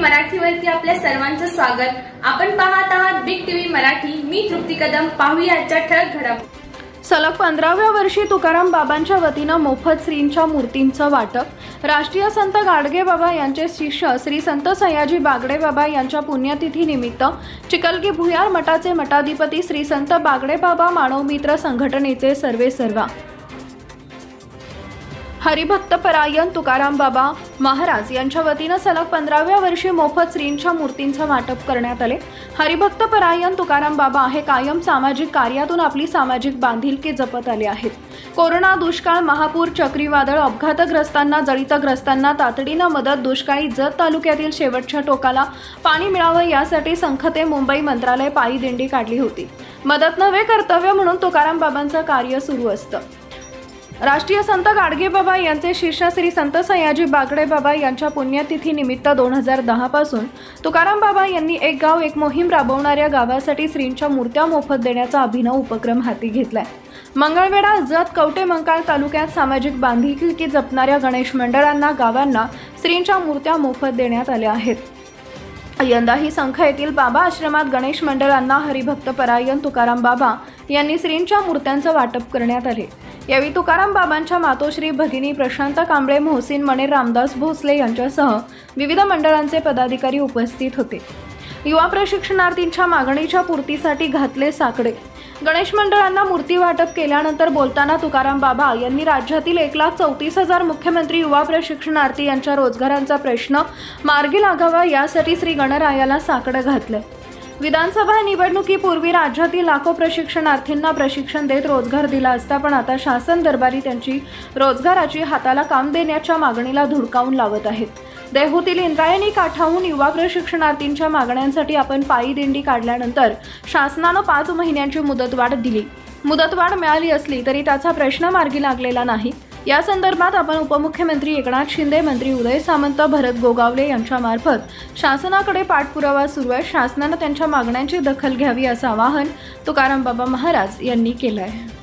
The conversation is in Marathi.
मराठीवरती आपल्या सर्वांचं स्वागत. आपण पाहत आहात बिग टीव्ही मराठी. मी तृप्ती कदम. पाहूया आजच्या ठळक घडामोडी. सलग पंधराव्या वर्षी तुकाराम बाबांच्या वतीनं मोफत श्रींच्या मूर्तींचं वाटप. राष्ट्रीय संत गाडगे बाबा यांचे शिष्य श्री संत सयाजी बागडे बाबा यांच्या पुण्यतिथीनिमित्त चिकलगी भुयार मठाचे मठाधिपती श्री संत बागडे बाबा मानवमित्र संघटनेचे सर्वे सर्वा हरिभक्त परायण तुकाराम बाबा महाराज यांच्या वतीनं सलग पंधराव्या वर्षी मोफत श्रींच्या मूर्तींचं वाटप करण्यात आले. हरिभक्तपरायण तुकाराम बाबा हे कायम सामाजिक कार्यातून आपली सामाजिक बांधिलकी जपत आले आहेत. कोरोना दुष्काळ महापूर चक्रीवादळ अपघातग्रस्तांना जळितग्रस्तांना तातडीनं मदत दुष्काळी जत तालुक्यातील शेवटच्या टोकाला पाणी मिळावं यासाठी संखते मुंबई मंत्रालय पायी दिंडी काढली होती. मदत नव्हे कर्तव्य म्हणून तुकाराम बाबांचं कार्य सुरू असतं. राष्ट्रीय संत गाडगे बाबा यांचे शिष्य श्री संत सयाजी बागडे बाबा यांच्या पुण्यतिथी निमित्त दोन हजार दहापासून तुकाराम बाबा यांनी एक गाव एक मोहीम राबवणाऱ्या गावासाठी श्रींच्या मूर्त्या मोफत देण्याचा अभिनव उपक्रम हाती घेतलाय. मंगळवेढा जत कवटे मंकाळ तालुक्यात सामाजिक बांधिलकी जपणाऱ्या गणेश मंडळांना गावांना श्रींच्या मूर्त्या मोफत देण्यात आल्या आहेत. यंदा ही संख्या येथील बाबा आश्रमात गणेश मंडळांना हरिभक्त परायण तुकाराम बाबा यांनी श्रींच्या मूर्त्यांचं वाटप करण्यात आले. यावेळी तुकाराम बाबांच्या मातोश्री भगिनी प्रशांत कांबळे मोहसिन मणे रामदास भोसले यांच्यासह विविध मंडळांचे पदाधिकारी उपस्थित होते. युवा प्रशिक्षणार्थींच्या मागणीच्या पूर्तीसाठी घातले साकडे. गणेश मंडळांना मूर्ती वाटप केल्यानंतर बोलताना तुकाराम बाबा यांनी राज्यातील एक लाख चौतीस हजार मुख्यमंत्री युवा प्रशिक्षणार्थी यांच्या रोजगारांचा प्रश्न मार्गी लागावा यासाठी श्री गणरायाला साकडं घातलं विधानसभा निवडणुकीपूर्वी राज्यातील लाखो प्रशिक्षणार्थींना प्रशिक्षण देत रोजगार दिला असता पण आता शासन दरबारी त्यांची रोजगाराची हाताला काम देण्याच्या मागणीला धुडकावून लावत आहेत. देहूतील इंद्रायणी काठाहून युवा प्रशिक्षणार्थींच्या मागण्यांसाठी आपण पायी दिंडी काढल्यानंतर शासनानं पाच महिन्यांची मुदतवाढ दिली. मुदतवाढ मिळाली असली तरी त्याचा प्रश्न मार्गी लागलेला नाही. या संदर्भात आपण उपमुख्यमंत्री एकनाथ शिंदे मंत्री उदय सामंत भरत गोगावले यांच्यामार्फत शासनाकडे पाठपुरावा सुरू आहे. शासनानं त्यांच्या मागण्यांची दखल घ्यावी असं आवाहन तुकाराम बाबा महाराज यांनी केलं आहे